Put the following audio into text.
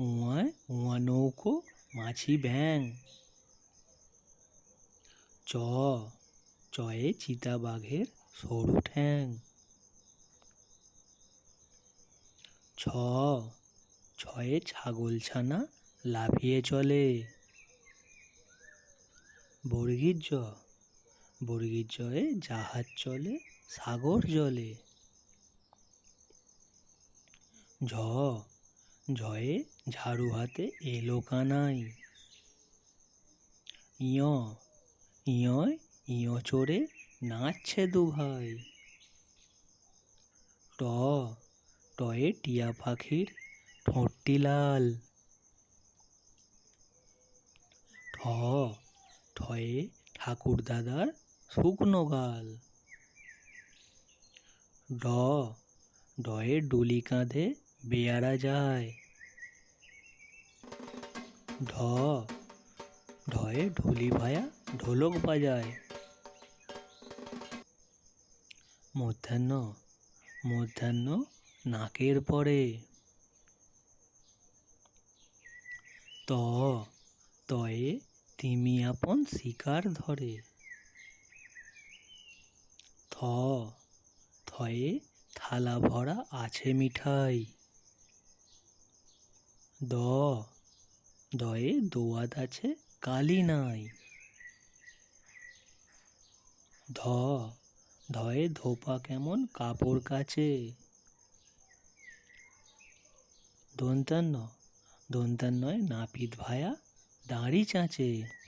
উয়ায় উয়া নৌকো মাছি ব্যাং চ, চয়ে চিতাবাঘের সরু ঠ্যাং। ছ, ছয়ে ছাগলছানা লাফিয়ে চলে। বর্গীর জ, বর্গীর জয়ে জাহাজ চলে, সাগর জলে। ঝ ঝয়ে ঝাড়ু হাতে এলো কানাই। ইয় ইয়য় ইয় চড়ে নাচছে দু ভাই ট, টয়ে টিয়া পাখির ঠোঁটটি লাল। ঠ, ঠয়ে ঠাকুর দাদার শুকনো গাল। ড, ডয়ে ডুলি কাঁধে বেয়ারা যায়। ঢ। ঢয়ে ঢুলি ভায়া, ঢোলক বাজায়। মধ্যাহ্ন মধ্যাহ্ন নাকের পরে। ত, তয়ে তিমি আপন শিকার ধরে। থ, থয়ে থালা ভরা আছে মিঠাই। দ দয়ে দোয়াদ আছে কালি নাই। ধ, ধয়ে ধোপা কেমন কাপড় কাছে দন্তান্ন, দন্তান্নয় নাপিত ভায়া দাঁড়ি চাঁচে।